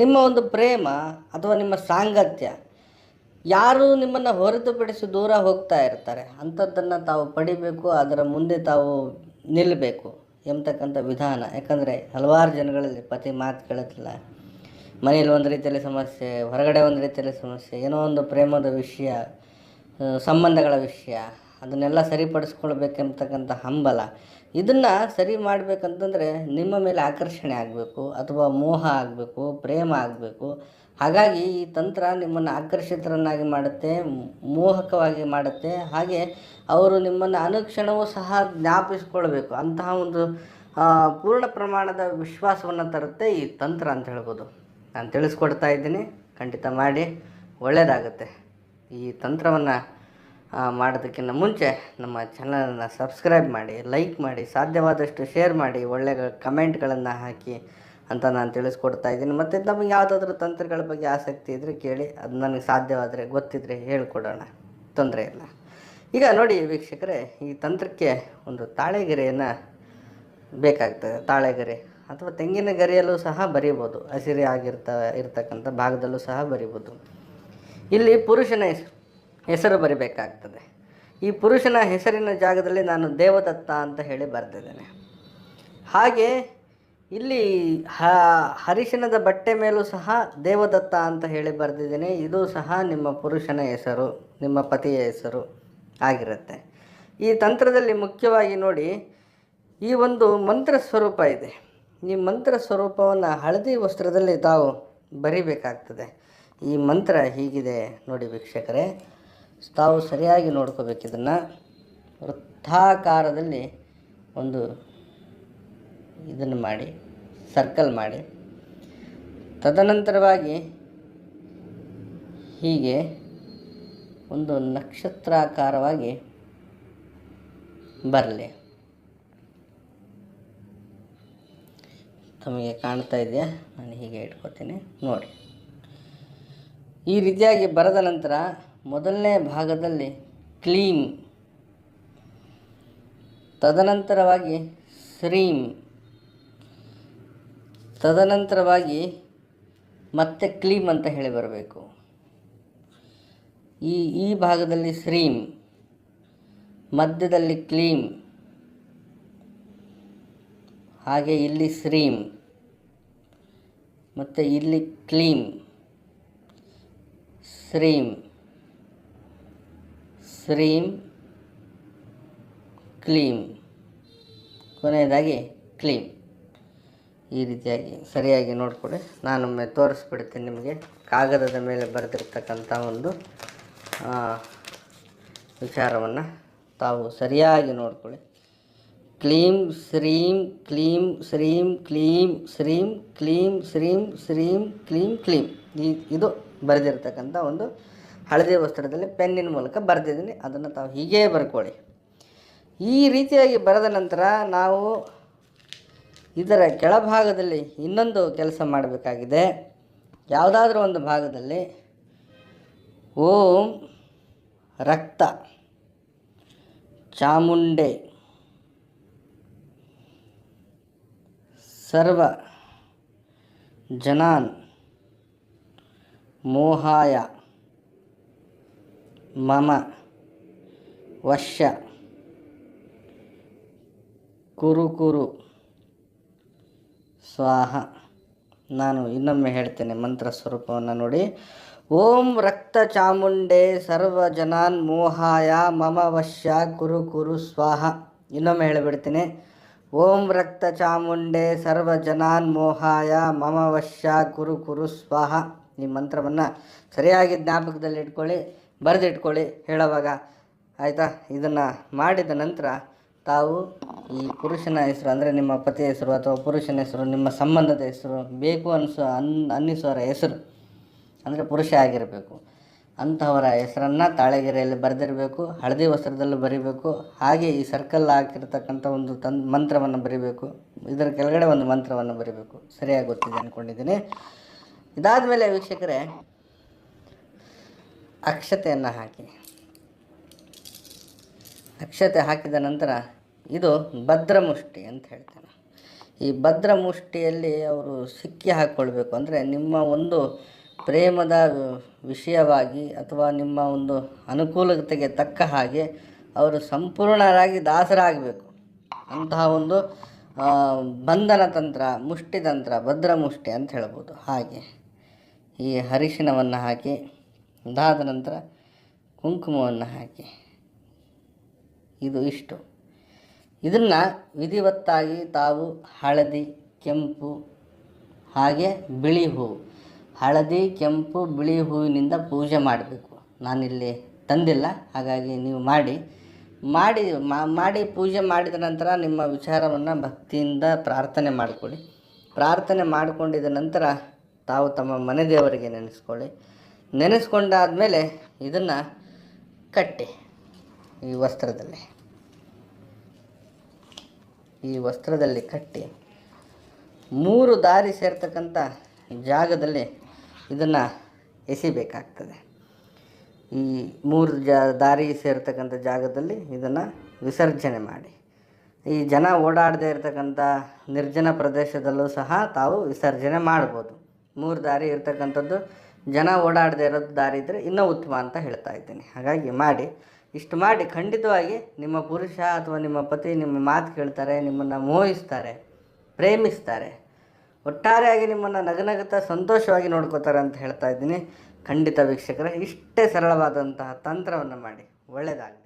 ನಿಮ್ಮ ಒಂದು ಪ್ರೇಮ ಅಥವಾ ನಿಮ್ಮ ಸಾಂಗತ್ಯ, ಯಾರು ನಿಮ್ಮನ್ನು ಹೊರತುಪಡಿಸಿ ದೂರ ಹೋಗ್ತಾ ಇರ್ತಾರೆ, ಅಂಥದ್ದನ್ನು ತಾವು ಪಡಿಬೇಕು, ಅದರ ಮುಂದೆ ತಾವು ನಿಲ್ಲಬೇಕು ಎಂಬತಕ್ಕಂಥ ವಿಧಾನ. ಯಾಕಂದರೆ ಹಲವಾರು ಜನಗಳಲ್ಲಿ ಪತಿ ಮಾತು ಕೇಳುತ್ತಿಲ್ಲ. ಮನೇಲಿ ಒಂದು ರೀತಿಯಲ್ಲಿ ಸಮಸ್ಯೆ, ಹೊರಗಡೆ ಒಂದು ರೀತಿಯಲ್ಲಿ ಸಮಸ್ಯೆ, ಏನೋ ಒಂದು ಪ್ರೇಮದ ವಿಷಯ ಸಂಬಂಧಗಳ ವಿಷಯ ಅದನ್ನೆಲ್ಲ ಸರಿಪಡಿಸ್ಕೊಳ್ಬೇಕೆಂಬತಕ್ಕಂಥ ಹಂಬಲ. ಇದನ್ನು ಸರಿ ಮಾಡಬೇಕಂತಂದರೆ ನಿಮ್ಮ ಮೇಲೆ ಆಕರ್ಷಣೆ ಆಗಬೇಕು, ಅಥವಾ ಮೋಹ ಆಗಬೇಕು, ಪ್ರೇಮ ಆಗಬೇಕು. ಹಾಗಾಗಿ ಈ ತಂತ್ರ ನಿಮ್ಮನ್ನು ಆಕರ್ಷಿತರನ್ನಾಗಿ ಮಾಡುತ್ತೆ, ಮೋಹಕವಾಗಿ ಮಾಡುತ್ತೆ. ಹಾಗೆ ಅವರು ನಿಮ್ಮನ್ನು ಅನುಕ್ಷಣವೂ ಸಹ ಜ್ಞಾಪಿಸ್ಕೊಳ್ಬೇಕು. ಅಂತಹ ಒಂದು ಪೂರ್ಣ ಪ್ರಮಾಣದ ವಿಶ್ವಾಸವನ್ನು ತರುತ್ತೆ ಈ ತಂತ್ರ ಅಂತ ಹೇಳ್ಬೋದು. ನಾನು ತಿಳಿಸ್ಕೊಡ್ತಾ ಇದ್ದೀನಿ. ಖಂಡಿತ ಮಾಡಿ. ಒಳ್ಳೆಯದಾಗುತ್ತೆ ಈ ತಂತ್ರವನ್ನು ಮಾಡೋದಕ್ಕಿಂತ ಮುಂಚೆ ನಮ್ಮ ಚಾನಲನ್ನು ಸಬ್ಸ್ಕ್ರೈಬ್ ಮಾಡಿ, ಲೈಕ್ ಮಾಡಿ, ಸಾಧ್ಯವಾದಷ್ಟು ಶೇರ್ ಮಾಡಿ ಒಳ್ಳೆಯ ಕಮೆಂಟ್ಗಳನ್ನು ಹಾಕಿ ಅಂತ ನಾನು ತಿಳಿಸ್ಕೊಡ್ತಾ ಇದ್ದೀನಿ. ಮತ್ತು ನಮಗೆ ಯಾವುದಾದ್ರೂ ತಂತ್ರಗಳ ಬಗ್ಗೆ ಆಸಕ್ತಿ ಇದ್ದರೆ ಕೇಳಿ, ಅದು ನನಗೆ ಸಾಧ್ಯವಾದರೆ ಗೊತ್ತಿದ್ದರೆ ಹೇಳ್ಕೊಡೋಣ, ತೊಂದರೆ ಇಲ್ಲ. ಈಗ ನೋಡಿ ವೀಕ್ಷಕರೇ, ಈ ತಂತ್ರಕ್ಕೆ ಒಂದು ತಾಳೆಗೆರೆಯನ್ನು ಬೇಕಾಗ್ತದೆ. ತಾಳೆಗೆರೆ ಅಥವಾ ತೆಂಗಿನ ಗರಿಯಲ್ಲೂ ಸಹ ಬರೀಬೋದು. ಹಸಿರಿ ಆಗಿರ್ತ, ಇರ್ತಕ್ಕಂಥ ಭಾಗದಲ್ಲೂ ಸಹ ಬರಿಬೋದು. ಇಲ್ಲಿ ಪುರುಷನ ಹೆಸರು ಬರಿಬೇಕಾಗ್ತದೆ. ಈ ಪುರುಷನ ಹೆಸರಿನ ಜಾಗದಲ್ಲಿ ನಾನು ದೇವದತ್ತ ಅಂತ ಹೇಳಿ ಬರೆದಿದ್ದೇನೆ. ಹಾಗೆ ಇಲ್ಲಿ ಹ, ಹರಿಶಿನದ ಬಟ್ಟೆ ಮೇಲೂ ಸಹ ದೇವದತ್ತ ಅಂತ ಹೇಳಿ ಬರೆದಿದ್ದೇನೆ. ಇದು ಸಹ ನಿಮ್ಮ ಪುರುಷನ ಹೆಸರು, ನಿಮ್ಮ ಪತಿಯ ಹೆಸರು ಆಗಿರುತ್ತೆ. ಈ ತಂತ್ರದಲ್ಲಿ ಮುಖ್ಯವಾಗಿ ನೋಡಿ, ಈ ಒಂದು ಮಂತ್ರ ಸ್ವರೂಪ ಇದೆ. ಈ ಮಂತ್ರ ಸ್ವರೂಪವನ್ನು ಹಳದಿ ವಸ್ತ್ರದಲ್ಲಿ ತಾವು ಬರಿಬೇಕಾಗ್ತದೆ. ಈ ಮಂತ್ರ ಹೀಗಿದೆ ನೋಡಿ ವೀಕ್ಷಕರೇ. ತಾವು ಸರಿಯಾಗಿ ನೋಡ್ಕೋಬೇಕು ಇದನ್ನು. ವೃತ್ತಾಕಾರದಲ್ಲಿ ಒಂದು ಇದನ್ನು ಮಾಡಿ ಸರ್ಕಲ್ ಮಾಡಿ. ತದನಂತರವಾಗಿ ಹೀಗೆ ಒಂದು ನಕ್ಷತ್ರಾಕಾರವಾಗಿ ಬರಲಿ. ತಮಗೆ ಕಾಣ್ತಾ ಇದೆಯಾ? ನಾನು ಹೀಗೆ ಇಟ್ಕೋತೀನಿ. ನೋಡಿ. ಈ ರೀತಿಯಾಗಿ ಬರೆದ ನಂತರ ಮೊದಲನೇ ಭಾಗದಲ್ಲಿ ಕ್ಲೀಮ್ ತದನಂತರವಾಗಿ ಶ್ರೀಂ ತದನಂತರವಾಗಿ ಮತ್ತೆ ಕ್ಲೀಮ್ ಅಂತ ಹೇಳಿ ಬರಬೇಕು. ಈ ಈ ಭಾಗದಲ್ಲಿ ಶ್ರೀಂ ಮಧ್ಯದಲ್ಲಿ ಕ್ಲೀಮ್. ಹಾಗೆ ಇಲ್ಲಿ ಶ್ರೀಂ ಮತ್ತು ಇಲ್ಲಿ ಕ್ಲೀಮ್. ಶ್ರೀಂ ಶ್ರೀಂ ಕ್ಲೀಮ್ ಕೊನೆಯದಾಗಿ ಕ್ಲೀಮ್ ಈ ರೀತಿಯಾಗಿ ಸರಿಯಾಗಿ ನೋಡಿಕೊಡಿ. ನಾನೊಮ್ಮೆ ತೋರಿಸ್ಬಿಡ್ತೀನಿ ನಿಮಗೆ. ಕಾಗದದ ಮೇಲೆ ಬರೆದಿರ್ತಕ್ಕಂಥ ಒಂದು ವಿಚಾರವನ್ನು ತಾವು ಸರಿಯಾಗಿ ನೋಡಿಕೊಳ್ಳಿ ಕ್ಲೀಂ ಶ್ರೀಂ ಕ್ಲೀಂ ಶ್ರೀಂ ಕ್ಲೀಂ ಶ್ರೀಂ ಕ್ಲೀಂ ಶ್ರೀಂ ಶ್ರೀಂ ಕ್ಲೀಂ ಕ್ಲೀಂ ಇದು ಬರೆದಿರ್ತಕ್ಕಂಥ ಒಂದು ಹಳದಿ ವಸ್ತ್ರದಲ್ಲಿ ಪೆನ್ನಿನ ಮೂಲಕ ಬರೆದಿದ್ದೀನಿ. ಅದನ್ನು ತಾವು ಹೀಗೇ ಬರ್ಕೊಳ್ಳಿ. ಈ ರೀತಿಯಾಗಿ ಬರೆದ ನಂತರ ನಾವು ಇದರ ಕೆಳಭಾಗದಲ್ಲಿ ಇನ್ನೊಂದು ಕೆಲಸ ಮಾಡಬೇಕಾಗಿದೆ. ಯಾವುದಾದ್ರೂ ಒಂದು ಭಾಗದಲ್ಲಿ ಓಂ ರಕ್ತ ಚಾಮುಂಡೆ ಸರ್ವ ಜನಾನ್ ಮೋಹಾಯ ಮಮ, ವಶ್ಯ, ಕುರುಕುರು ಕುರು ಸ್ವಾಹ. ನಾನು ಇನ್ನೊಮ್ಮೆ ಹೇಳ್ತೇನೆ ಮಂತ್ರ ಸ್ವರೂಪವನ್ನು ನೋಡಿ. ಓಂ ರಕ್ತ ಚಾಮುಂಡೆ ಸರ್ವ ಜನಾನ್ ಮೋಹಾಯ ಮಮ ವಶ್ಯ ಕುರು ಕುರು ಸ್ವಾಹ. ಇನ್ನೊಮ್ಮೆ ಹೇಳಿಬಿಡ್ತೀನಿ. ಓಂ ರಕ್ತ ಚಾಮುಂಡೆ ಸರ್ವ ಜನಾನ್ ಮೋಹಾಯ ಮಮ ವಶ್ಯ ಕುರು ಕುರು ಸ್ವಾಹ. ಈ ಮಂತ್ರವನ್ನು ಸರಿಯಾಗಿ ಜ್ಞಾಪಕದಲ್ಲಿ ಇಟ್ಕೊಳ್ಳಿ. ಬರೆದಿಟ್ಕೊಳ್ಳಿ ಹೇಳುವಾಗ. ಆಯಿತಾ? ಇದನ್ನು ಮಾಡಿದ ನಂತರ ತಾವು ಈ ಪುರುಷನ ಹೆಸರು ಅಂದರೆ ನಿಮ್ಮ ಪತಿಯ ಹೆಸರು ಅಥವಾ ಪುರುಷನ ಹೆಸರು, ನಿಮ್ಮ ಸಂಬಂಧದ ಹೆಸರು ಬೇಕು ಅನ್ನಿಸೋ ಅನ್ ಅನ್ನಿಸೋರ ಹೆಸರು ಅಂದರೆ ಪುರುಷ ಆಗಿರಬೇಕು. ಅಂಥವರ ಹೆಸರನ್ನು ತಾಳೆಗೆರೆಯಲ್ಲಿ ಬರೆದಿರಬೇಕು, ಹಳದಿ ವಸ್ತ್ರದಲ್ಲೂ ಬರಿಬೇಕು, ಹಾಗೆ ಈ ಸರ್ಕಲ್ ಹಾಕಿರ್ತಕ್ಕಂಥ ಒಂದು ತನ್ ಮಂತ್ರವನ್ನು ಬರಿಬೇಕು. ಇದರ ಕೆಳಗಡೆ ಒಂದು ಮಂತ್ರವನ್ನು ಬರಿಬೇಕು. ಸರಿಯಾಗಿ ಗೊತ್ತಿದೆ ಅಂದ್ಕೊಂಡಿದ್ದೀನಿ ಇದಾದ ಮೇಲೆ ವೀಕ್ಷಕರೇ ಅಕ್ಷತೆಯನ್ನು ಹಾಕಿ. ಅಕ್ಷತೆ ಹಾಕಿದ ನಂತರ ಇದು ಭದ್ರಮುಷ್ಟಿ ಅಂತ ಹೇಳ್ತಾನೆ. ಈ ಭದ್ರ ಮುಷ್ಟಿಯಲ್ಲಿ ಅವರು ಸಿಕ್ಕಿ ಹಾಕ್ಕೊಳ್ಬೇಕು ಅಂದರೆ ನಿಮ್ಮ ಒಂದು ಪ್ರೇಮದ ವಿಷಯವಾಗಿ ಅಥವಾ ನಿಮ್ಮ ಒಂದು ಅನುಕೂಲತೆಗೆ ತಕ್ಕ ಹಾಗೆ ಅವರು ಸಂಪೂರ್ಣರಾಗಿ ದಾಸರಾಗಬೇಕು. ಅಂತಹ ಒಂದು ಬಂಧನ ತಂತ್ರ, ಮುಷ್ಟಿ ತಂತ್ರ ಭದ್ರ ಮುಷ್ಟಿ ಅಂತ ಹೇಳ್ಬೋದು. ಹಾಗೆ ಈ ಅರಿಶಿನವನ್ನು ಹಾಕಿ ಅದಾದ ನಂತರ ಕುಂಕುಮವನ್ನು ಹಾಕಿ. ಇದು ಇಷ್ಟು. ಇದನ್ನು ವಿಧಿವತ್ತಾಗಿ ತಾವು ಹಳದಿ, ಕೆಂಪು ಹಾಗೆ ಬಿಳಿ ಹೂವು. ಹಳದಿ, ಕೆಂಪು, ಬಿಳಿ ಹೂವಿನಿಂದ ಪೂಜೆ ಮಾಡಬೇಕು. ನಾನಿಲ್ಲಿ ತಂದಿಲ್ಲ, ಹಾಗಾಗಿ ನೀವು ಮಾಡಿ. ಮಾಡಿ ಮಾಡಿ ಪೂಜೆ ಮಾಡಿದ ನಂತರ ನಿಮ್ಮ ವಿಚಾರವನ್ನು ಭಕ್ತಿಯಿಂದ ಪ್ರಾರ್ಥನೆ ಮಾಡಿಕೊಡಿ ಪ್ರಾರ್ಥನೆ ಮಾಡಿಕೊಂಡಿದ ನಂತರ ತಾವು ತಮ್ಮ ಮನೆ ದೇವರಿಗೆ ನೆನೆಸ್ಕೊಳ್ಳಿ. ನೆನೆಸ್ಕೊಂಡಾದಮೇಲೆ ಇದನ್ನು ಕಟ್ಟಿ ಈ ವಸ್ತ್ರದಲ್ಲಿ. ಈ ವಸ್ತ್ರದಲ್ಲಿ ಕಟ್ಟಿ ಮೂರು ದಾರಿ ಸೇರ್ತಕ್ಕಂಥ ಜಾಗದಲ್ಲಿ ಇದನ್ನು ಎಸಿಬೇಕಾಗ್ತದೆ. ಈ ಮೂರು ಜಾ ದಾರಿ ಸೇರ್ತಕ್ಕಂಥ ಜಾಗದಲ್ಲಿ ಇದನ್ನು ವಿಸರ್ಜನೆ ಮಾಡಿ. ಈ ಜನ ಓಡಾಡದೇ ಇರತಕ್ಕಂಥ ನಿರ್ಜನ ಪ್ರದೇಶದಲ್ಲೂ ಸಹ ತಾವು ವಿಸರ್ಜನೆ ಮಾಡ್ಬೋದು. ಮೂರು ದಾರಿ ಇರ್ತಕ್ಕಂಥದ್ದು ಜನ ಓಡಾಡದೇ ಇರೋದು ದಾರಿ ಇದ್ದರೆ ಇನ್ನೂ ಉತ್ತಮ ಅಂತ ಹೇಳ್ತಾ ಇದ್ದೀನಿ. ಹಾಗಾಗಿ ಮಾಡಿ, ಇಷ್ಟು ಮಾಡಿ ಖಂಡಿತವಾಗಿ ನಿಮ್ಮ ಪುರುಷ ಅಥವಾ ನಿಮ್ಮ ಪತಿ ನಿಮ್ಮ ಮಾತು ಕೇಳ್ತಾರೆ, ನಿಮ್ಮನ್ನು ಮೋಹಿಸ್ತಾರೆ, ಪ್ರೇಮಿಸ್ತಾರೆ, ಒಟ್ಟಾರೆಯಾಗಿ ನಿಮ್ಮನ್ನು ನಗನಗುತ್ತಾ ಸಂತೋಷವಾಗಿ ನೋಡ್ಕೋತಾರೆ ಅಂತ ಹೇಳ್ತಾ ಇದ್ದೀನಿ. ಖಂಡಿತ ವೀಕ್ಷಕರ, ಇಷ್ಟೇ ಸರಳವಾದಂತಹ ತಂತ್ರವನ್ನು ಮಾಡಿ ಒಳ್ಳೆಯದಾಗಲಿ